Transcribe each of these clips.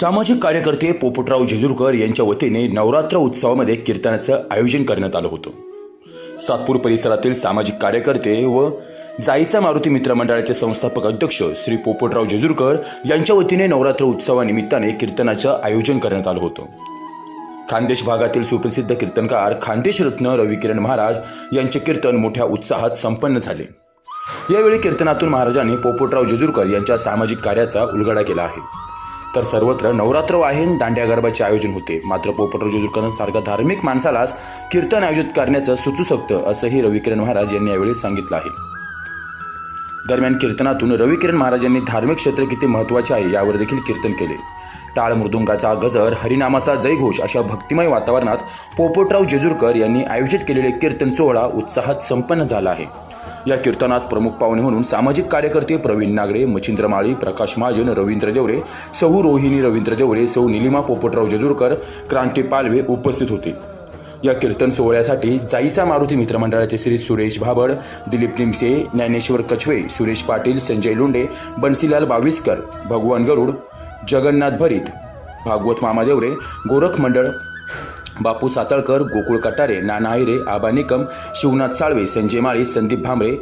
सामाजिक कार्यकर्ते पोपटराव जेजुरकर यांच्या वतीने नवरात्र उत्सवामध्ये कीर्तनाचं आयोजन करण्यात आलं होतं. सातपूर परिसरातील सामाजिक कार्यकर्ते व जाईचा मारुती मित्र मंडळाचे संस्थापक अध्यक्ष श्री पोपटराव जेजुरकर यांच्या वतीने नवरात्र उत्सवानिमित्ताने कीर्तनाचं आयोजन करण्यात आलं होतं. खानदेश भागातील सुप्रसिद्ध कीर्तनकार खानदेश रत्न रविकिरण महाराज यांचे कीर्तन मोठ्या उत्साहात संपन्न झाले. यावेळी कीर्तनातून महाराजांनी पोपटराव जेजुरकर यांच्या सामाजिक कार्याचा उलगडा केला आहे. तर सर्वत्र नवरात्र वाहीन दांड्या गरबाचे आयोजन होते. मात्र पोपटराव जेजूरकरांसारख्या धार्मिक माणसालाच कीर्तन आयोजित करण्याचं सुचू शकतं असंही रविकिरण महाराज यांनी यावेळी सांगितलं आहे. दरम्यान कीर्तनातून रविकिरण महाराजांनी धार्मिक क्षेत्र किती महत्त्वाचे आहे यावर देखील कीर्तन केले. टाळ मृदुंगाचा गजर हरिनामाचा जयघोष अशा भक्तिमय वातावरणात पोपटराव जेजूरकर यांनी आयोजित केलेले कीर्तन सोहळा उत्साहात संपन्न झाला आहे. या कीर्तनात प्रमुख पाहुणे म्हणून सामाजिक कार्यकर्ते प्रवीण नागडे मच्छिंद्र माळी प्रकाश महाजन रवींद्र देवरे सौ रोहिणी रवींद्र देवरे सौ निलिमा पोपटराव जजूरकर क्रांती पालवे उपस्थित होते. या कीर्तन सोहळ्यासाठी जाईचा मारुती मित्रमंडळाचे श्री सुरेश भाबड दिलीप निमसे ज्ञानेश्वर कछवे सुरेश पाटील संजय लोंडे बन्सीलाल बाविस्कर भगवान गरुड जगन्नाथ भरीत भागवत मामादेवरे गोरख मंडळ बापू सातळकर गोकुळ कटारे नाना आहिरे आबा निकम शिवनाथ साळवे संजय माळी संदीप भांबरे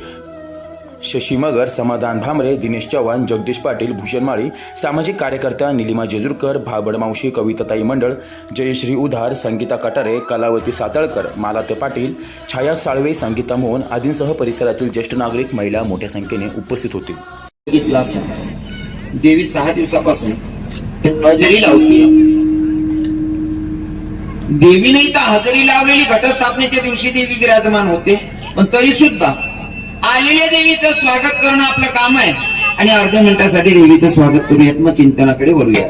शशी मगर समाधान भामरे दिनेश चव्हाण जगदीश पाटील भूषण माळी सामाजिक कार्यकर्त्या निलिमा जेजुरकर भाबड मावशी कविताताई मंडळ जयश्री उधार संगीता कटारे कलावती सातळकर मालाते पाटील छाया साळवे संगीता मोहन आदींसह परिसरातील ज्येष्ठ नागरिक महिला मोठ्या संख्येने उपस्थित होते. देवी सहा दिवसापासून देवीने इथं हजेरी लावलेली घटस्थापनेच्या दिवशी देवी विराजमान होते. पण तरी सुद्धा आलेल्या देवीचं स्वागत करणं आपलं काम आहे. आणि अर्ध्या मिनिटासाठी देवीचं स्वागत करूयात मग चिंतनाकडे वळूया.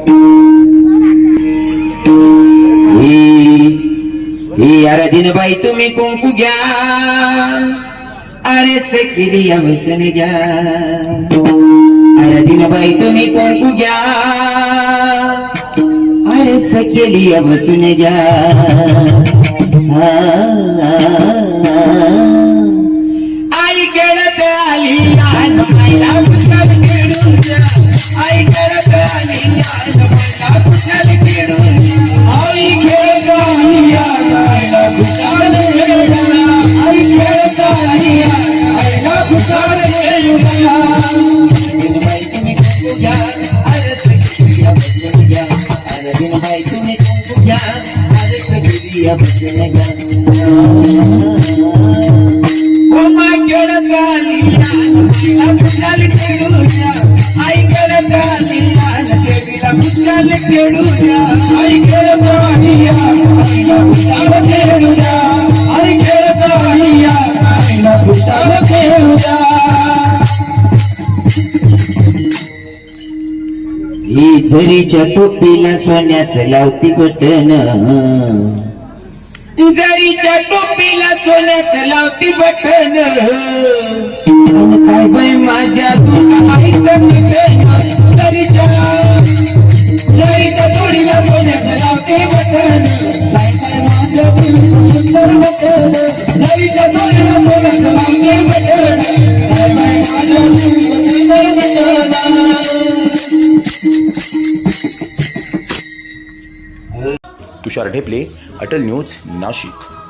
आराधीन बाई तुम्ही कुंकू घ्या. अरे सखिरी व्यसन घ्या. अरे बाई तुम्ही कुंकू घ्या. सकेली सखेली बसून घ्या ही झरीच्या टोपीला सोन्याचं लावती बटन. जरीच्या टोपीला सोन्याचं लावती बटन. काय बाई माझ्या तुला आईचं तुषार ढेपले अटल न्यूज नाशिक.